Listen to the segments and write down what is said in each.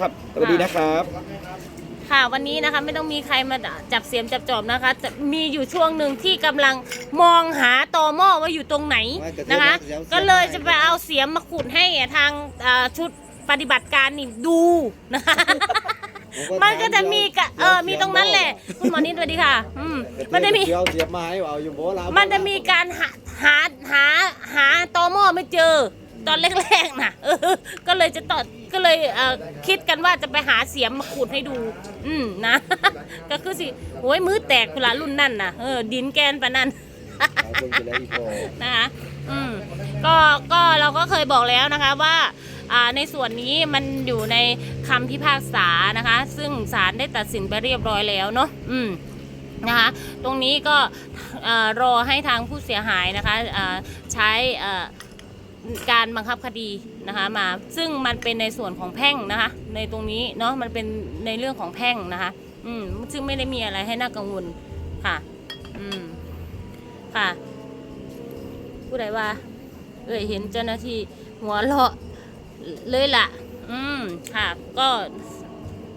ครับสวัสดีนะครับ ค่ะวันนี้นะคะไม่ต้องมีใครมาจับเสียมจับจอบนะคะจะมีอยู่ช่วงหนึ่งที่กำลังมองหาตอหม้อว่าอยู่ตรงไหนนะคะก็เลยจะไปเอาเสียมมาขุดให้ทางอ่าชุดปฏิบัติการนี่ดูนะคะมันก็จะมีกะเออมีตรงนั้นแหละคุณหมอนิดสวัสดีค่ะอืมมันจะมี เดี๋ยวเสียบไม้เอาอยู่โบราณมันจะมีการหาหาหาหาตอหม้อไม่เจอ ตอนแรกๆน่ะเออ ก็เลยจะต่อก็เลยเอ่อคิดกันว่าจะไปหาเสียมมาขุดให้ดู อืมนะ ก็คือสิโอ้ยมือแตกเวลารุ่นนั่นน่ะเออ ดินแกนปะนั่น นะคะอืมก็ก็เราก็เคยบอกแล้วนะคะว่าอ่าในส่วนนี้มันอยู่ในคำพิพากษานะคะ ซึ่งศาลได้ตัดสินไปเรียบร้อยแล้วเนาะอืมนะคะตรงนี้ก็เอ่อรอให้ทางผู้เสียหายนะคะอ่าใช้เอ่อ การบังคับคดีนะคะมาซึ่งมันเป็นในส่วนของแพ่งนะคะ ในตรงนี้เนาะมันเป็นในเรื่องของแพ่งนะคะ อืมซึ่งไม่ได้มีอะไรให้น่ากังวลค่ะ อืมค่ะผู้ใดว่าเอ่ยเห็นเจ้าหน้าที่หัวเราะเลยล่ะ อืมค่ะ ก็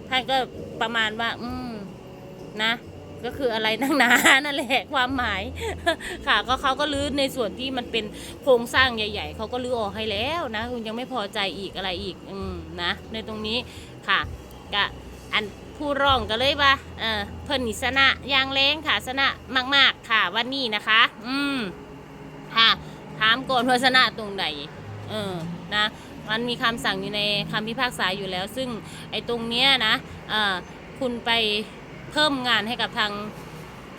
ท่านก็ประมาณว่า อืมนะ ก็คืออะไรนักหนานั่นแหละความหมาย ค่ะก็เขาก็รื้อในส่วนที่มันเป็นโครงสร้างใหญ่ ๆเขาก็รื้อออกให้แล้วนะ คุณยังไม่พอใจอีกอะไรอีกอืมนะในตรงนี้ค่ะกะอันผู้ร้องก็เลยว่าเออเพิ่นนิสนะยางแรงค่ะสนะมาก ๆ ค่ะวันนี้นะคะ อืมค่ะถามก่อนว่าชนะตรงไหนเออนะมันมีคำสั่งอยู่ในคำพิพากษาอยู่แล้ว ซึ่งไอ้ตรงเนี้ยนะเออคุณไป เพิ่มงานให้กับทาง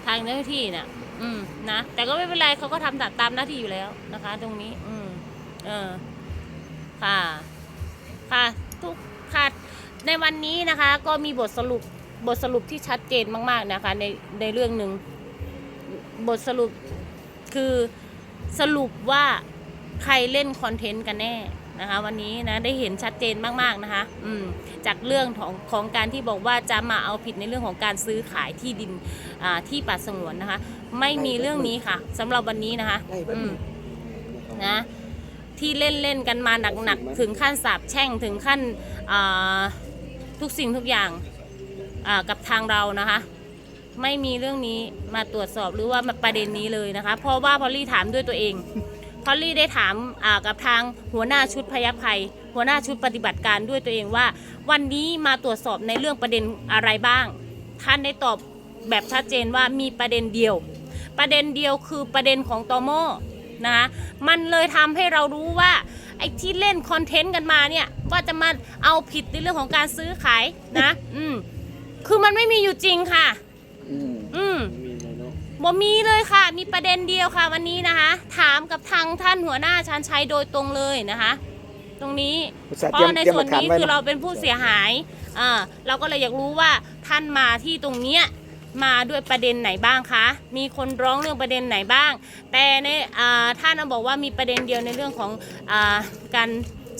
ทางเจ้าหน้าที่เนี่ยอืมนะแต่ก็ไม่เป็นไรเขาก็ทำตามตามหน้าที่อยู่แล้วนะคะ ตรงนี้ อืม เออ ค่ะ ค่ะ ทุกค่ะในวันนี้นะคะ ก็มีบทสรุปบทสรุปที่ชัดเจนมาก ๆนะคะ ในในเรื่องหนึ่งบทสรุปคือสรุปว่าใครเล่นคอนเทนต์กันแน่ นะคะ วันนี้นะได้เห็นชัดเจนมากๆนะคะ อืมจากเรื่องของของการที่บอกว่าจะมาเอาผิดในเรื่องของการซื้อขายที่ดินอ่าที่ป่าสงวนนะคะ ไม่มีเรื่องนี้ค่ะสำหรับวันนี้นะคะได้แบบอืมนี้นะที่เล่นเล่นๆกันมาหนักๆ ถึงขั้นสาบแช่งถึงขั้นอ่าทุกสิ่งทุกอย่างอ่ากับทางเรานะคะ ไม่มีเรื่องนี้มาตรวจสอบหรือว่ามาประเด็นนี้เลยนะคะ เพราะว่าพอลลี่ถามด้วยตัวเอง พอลลี่ได้ถามกับทางหัวหน้าชุดพยาภัย หัวหน้าชุดปฏิบัติการด้วยตัวเองว่า วันนี้มาตรวจสอบในเรื่องประเด็นอะไรบ้าง ท่านได้ตอบแบบชัดเจนว่ามีประเด็นเดียว ประเด็นเดียวคือประเด็นของตอมอนะคะมันเลยทำให้เรารู้ว่าไอ้ที่เล่นคอนเทนต์กันมาเนี่ยว่าจะมาเอาผิดในเรื่องของการซื้อขายนะ อืมคือมันไม่มีอยู่จริงค่ะ อืม อืม มีเลยเนาะ บ่มีเลยค่ะ มีประเด็นเดียวค่ะวันนี้นะคะ ถามกับทางท่านหัวหน้าชันชัยโดยตรงเลยนะคะ ตรงนี้เพราะในส่วนนี้คือเราเป็นผู้เสียหายอ่าเราก็เลยอยากรู้ว่าท่านมาที่ตรงเนี้ยมาด้วยประเด็นไหนบ้างคะ มีคนร้องเรื่องประเด็นไหนบ้าง แต่ในอ่าท่านบอกว่ามีประเด็นเดียวในเรื่องของอาการ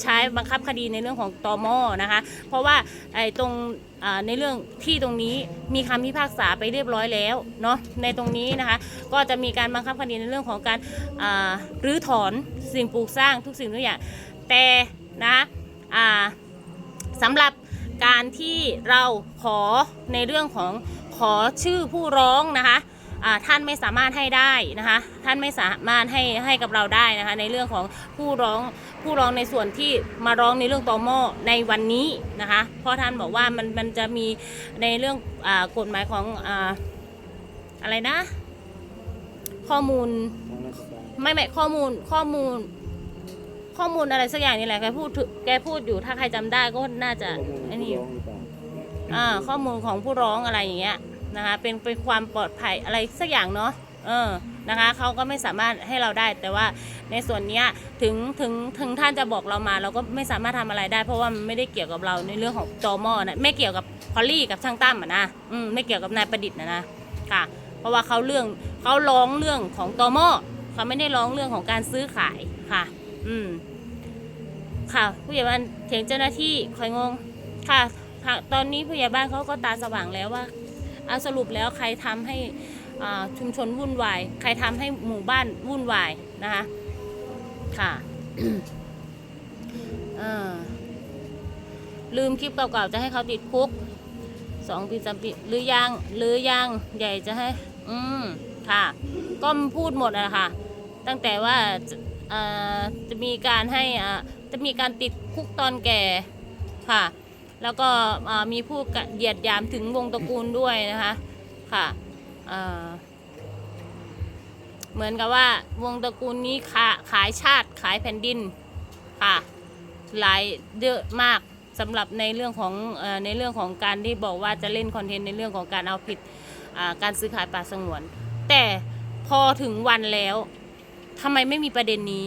ใช้บังคับคดีในเรื่องของตอมอนะคะ เพราะว่าไอ้ตรงในเรื่องที่ตรงนี้มีคำพิพากษาไปเรียบร้อยแล้วเนาะในตรงนี้นะคะ ก็จะมีการบังคับคดีในเรื่องของการรื้อถอนสิ่งปลูกสร้างทุกสิ่งทุกอย่างแต่นะสำหรับการที่เราขอในเรื่องของขอชื่อผู้ร้องนะคะ ท่านไม่สามารถให้ได้นะคะ ท่านไม่สามารถให้ให้กับเราได้นะคะ ในเรื่องของผู้ร้องผู้ร้องในส่วนที่มาร้องในเรื่องตอมอในวันนี้นะคะ เพราะท่านบอกว่ามันมันจะมีในเรื่องอากฎหมายของอาอะไรนะ ข้อมูลทางราชการไม่ไม่ข้อมูลข้อมูล ข้อมูลอะไรสักอย่างนี่แหละแกพูดถึงแกพูดอยู่ถ้าใครจำได้ก็น่าจะข้อมูลไอ้นี่ร้องหรือเปล่าอ่าข้อมูลของผู้ร้องอะไรอย่างเงี้ย นะคะเป็นเป็นความปลอดภัยอะไรสักอย่างเนาะเออนะคะเขาก็ไม่สามารถให้เราได้ แต่ว่าในส่วนนี้ถึงถึงถึงท่านจะบอกเรามา เราก็ไม่สามารถทำอะไรได้ เพราะว่ามันไม่ได้เกี่ยวกับเราในเรื่องของจอมอนะไม่เกี่ยวกับพอลลี่กับช่างตั้มอะนะอืมไม่เกี่ยวกับนายประดิษฐ์นะนะค่ะ เพราะว่าเขาเรื่องเขาร้องเรื่องของตอมอเขาไม่ได้ร้องเรื่องของการซื้อขายค่ะ อืมค่ะ ผู้ใหญ่บ้านเถียงเจ้าหน้าที่คอยงงค่ะตอนนี้ผู้ใหญ่บ้านเขาก็ตาสว่างแล้วว่า เอาสรุปแล้วใครทำให้ชุมชนวุ่นวาย ใครทำให้หมู่บ้านวุ่นวายนะคะค่ะลืมคลิปเก่าๆจะให้เขาติดคุกสองปีสามปีหรือยังหรือยังใหญ่จะให้ อืมค่ะ ก็พูดหมดอะค่ะ ตั้งแต่ว่าจะเอ่อจะมีการให้อ่จะมีการติดคุกตอนแก่ค่ะ แล้วก็มีผู้เหยียดยามถึงวงตระกูลด้วยนะคะค่ะเเหมือนกับว่าวงตระกูลนี้ขาขายชาติขายแผ่นดินค่ะหลายเยอะมากสำหรับในเรื่องของอในเรื่องของการที่บอกว่าจะเล่นคอนเทนต์ในเรื่องของการเอาผิดการซื้อขายป่าสงวน แต่พอถึงวันแล้วทำไมไม่มีประเด็นนี้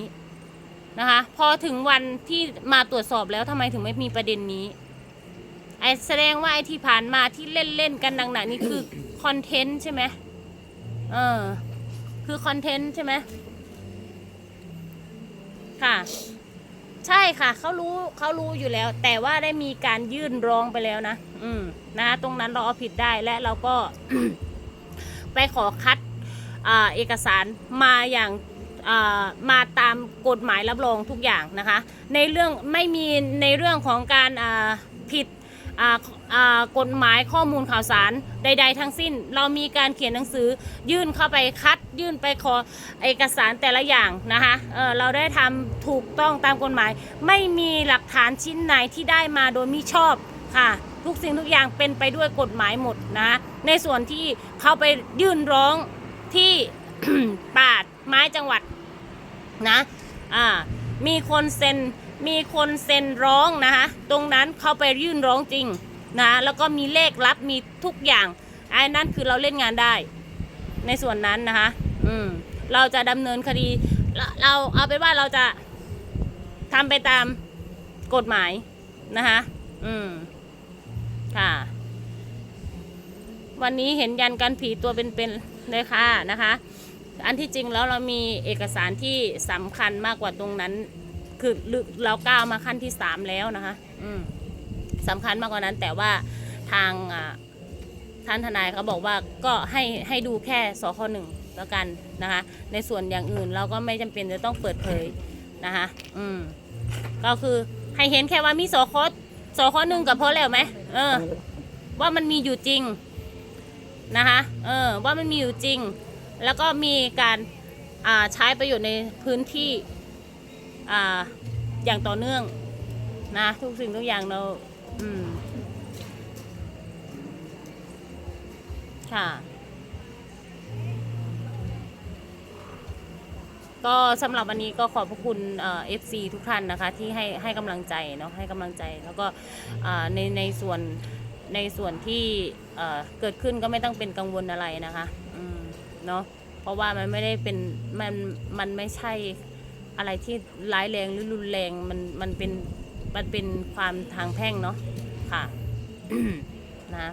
นะคะพอถึงวันที่มาตรวจสอบแล้วทำไมถึงไม่มีประเด็นนี้ ไอแสดงว่าไอที่ผ่านมาที่เล่นเล่นๆกันหนักๆนี่คือคอนเทนต์ใช่ไหมเออ คือคอนเทนต์ใช่ไหมค่ะ ใช่ค่ะเขารู้เขารู้อยู่แล้ว แต่ว่าได้มีการยื่นร้องไปแล้วนะอืมนะคะตรงนั้นเราเอาผิดได้และเราก็ไปขอคัดอเอกสารมาอย่างามาตามกฎหมายรับรองทุกอย่างนะคะ ในเรื่องไม่มีในเรื่องของการาผิด กฎหมายข้อมูลข่าวสารใด ๆ ทั้งสิ้น เรามีการเขียนหนังสือยื่นเข้าไปคัด ยื่นไปขอเอกสารแต่ละอย่างนะคะเเราได้ทำถูกต้องตามกฎหมาย ไม่มีหลักฐานชิ้นไหนที่ได้มาโดยมิชอบค่ะทุกสิ่งทุกอย่างเป็นไปด้วยกฎหมายหมดนะในส่วนที่เขาไปยื่นร้องที่ป่าไม้จังหวัดนะมีคนเซ็น มีคนเซ็นร้องนะคะตรงนั้นเขาไปยื่นร้องจริงนะแล้วก็มีเลขรับมีทุกอย่างไอ้นั่นคือเราเล่นงานได้ ในส่วนนั้นนะคะอืมเราจะดำเนินคดี เราเอาเป็นว่าเราจะทำไปตามกฎหมายนะคะอืมค่ะ วันนี้เห็นยันกันผีตัวเป็นๆเลยค่ะนะคะ อันที่จริงแล้วเรามีเอกสารที่สำคัญมากกว่าตรงนั้น คือเราก้าวมาขั้นที่สามแล้วนะคะ อืมสำคัญมากกว่านั้น แต่ว่าทางอ่าท่านทนายเขาบอกว่าก็ให้ให้ดูแค่สคหนึ่งแล้วกันนะคะ ในส่วนอย่างอื่นเราก็ไม่จำเป็นจะต้องเปิดเผยนะคะ อืม ก็คือให้เห็นแค่ว่ามีสคสคหนึ่งกับพอแล้วไหมเออ ว่ามันมีอยู่จริงนะคะ เออ ว่ามันมีอยู่จริง แล้วก็มีการอ่าใช้ประโยชน์ในพื้นที่ อ่าอย่างต่อเนื่องนะทุกสิ่งทุกอย่างเราอืมค่ะ ก็สำหรับวันนี้ก็ขอบพระคุณเอฟซีทุกท่านนะคะ ที่ให้ให้กำลังใจเนาะให้กำลังใจแล้วก็ในในส่วนในส่วนที่เกิดขึ้นก็ไม่ต้องเป็นกังวลอะไรนะคะเนาะเพราะว่ามันไม่ได้เป็นมันมันไม่ใช่ อะไรที่ร้ายแรงหรือรุนแรงมันมันเป็นมันเป็นความทางแพ่งเนาะค่ะนะ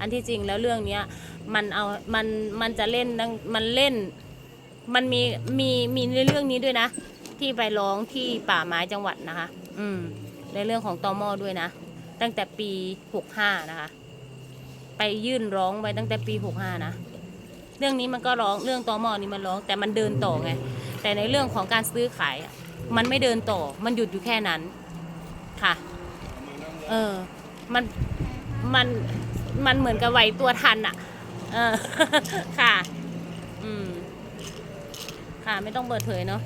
อันที่จริงแล้วเรื่องเนี้ยมันเอามันมันจะเล่นดังมันเล่น มันมีมีมีในเรื่องนี้ด้วยนะ ที่ไปร้องที่ป่าไม้จังหวัดนะคะ อืม ในเรื่องของตอมอด้วยนะ ตั้งแต่ปีหกห้านะคะ ไปยื่นร้องไปตั้งแต่ปีหกห้านะเรื่องนี้มันก็ร้องเรื่องตอมอนี่มันร้อง แต่มันเดินต่อไง แต่ในเรื่องของการซื้อขายมันไม่เดินต่อ มันหยุดอยู่แค่นั้น ค่ะ เออ มัน มัน มันเหมือนกับไหวตัวทันอะเออ ค่ะ อืม ค่ะ ไม่ต้องเปิดเผยเนาะ